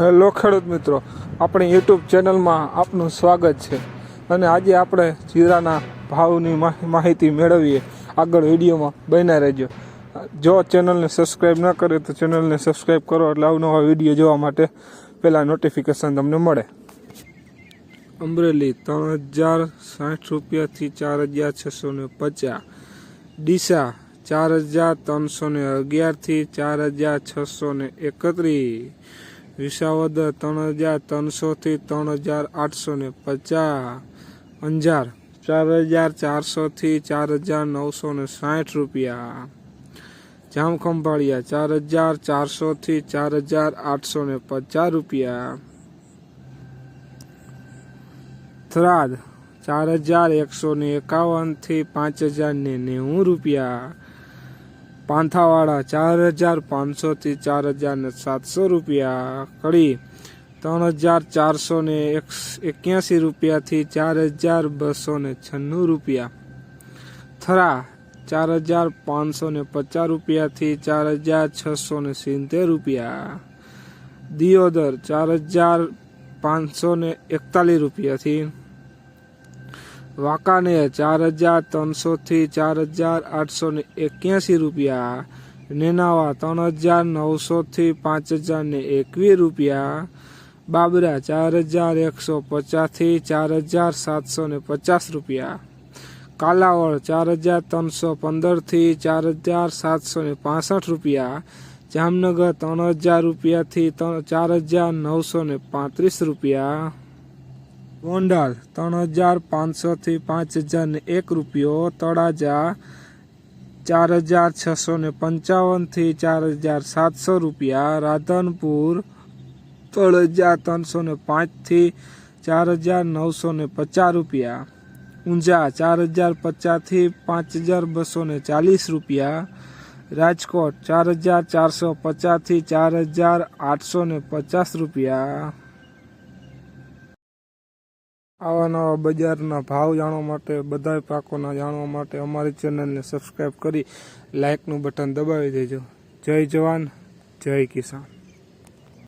Hello ખેડૂત મિત્રો, આપણી યુટ્યુબ ચેનલમાં આપનું સ્વાગત છે. અને આજે આપણે જીરાના ભાવની માહ- માહિતી મેળવીએ. આગળ વિડીયોમાં બન્યા રહેજો. જો ચેનલને સબસ્ક્રાઈબ ન કરે તો ચેનલને સબસ્ક્રાઈબ કરો એટલે અવનવા વીડિયો જોવા માટે પહેલાં નોટિફિકેશન તમને મળે. અમરેલી ત્રણ હજાર સાઠ રૂપિયાથી ચાર હજાર છસો ને પચાસ. ડીસા ચાર હજાર ત્રણસો ને અગિયારથી ચાર હજાર છસો ને એકત્રીસ. વિસાવદર ત્રણ હજાર ત્રણસોથી ત્રણ હજાર આઠસો ને પચાસ. અંજાર ચાર હજાર ચારસોથી ચાર હજાર નવસો ને સાઠ રૂપિયા. જામખંભાળિયા ચાર હજાર ચારસોથી ચાર હજાર આઠસો ને પચાસ રૂપિયા. થરાદ ચાર હજાર એકસો ને એકાવનથી પાંચ હજાર ને નેવું રૂપિયા. પાંથાવાડા ચાર હજાર પાંચસોથી ચાર હજાર ને સાતસો રૂપિયા કડી ત્રણ હજાર ચારસો ને એક્યાસી રૂપિયાથી ચાર હજાર બસો ને છન્નું રૂપિયા. થરા ચાર હજાર પાંચસો ને પચાસ રૂપિયાથી ચાર હજાર છસો ને સિત્તેર રૂપિયા. દિયોદર ચાર હજાર પાંચસો ને એકતાલીસ રૂપિયાથી વાંકાનેર ચાર હજાર ત્રણસોથી ચાર હજાર આઠસો ને એક્યાસી રૂપિયા, નેનાવા ત્રણ હજાર નવસોથી પાંચ હજાર ને એકવીસ રૂપિયા, બાબરા ચાર હજાર એકસો પચાસથી ચાર હજાર સાતસો ને પચાસ રૂપિયા, કાલાવડ ચાર હજાર ત્રણસો પંદરથી ચાર હજાર સાતસો ને પાસઠ રૂપિયા, જામનગર ત્રણ હજાર રૂપિયાથી ચાર હજાર નવસો ને પાંત્રીસ રૂપિયા ગોંડલ ત્રણ હજાર પાંચસોથી પાંચ હજારને એક રૂપિયો, તળાજા ચાર હજાર છસો ને પંચાવનથી ચાર હજાર સાતસો રૂપિયા, રાધનપુર ત્રણ હજાર ત્રણસો ને પાંચથી ચાર હજાર નવસો ને પચાસ રૂપિયા, ઊંઝા ચાર હજાર પચાસથી પાંચ હજાર બસો ને ચાલીસ રૂપિયા, રાજકોટ ચાર હજાર ચારસો પચાસથી ચાર હજાર આઠસો ને પચાસ રૂપિયા. આવા નવા બજારના ભાવ જાણવા માટે, બધા પાકોના જાણવા માટે અમારી ચેનલને સબસ્ક્રાઈબ કરી લાઇકનું બટન દબાવી દેજો. જય જવાન, જય કિસાન.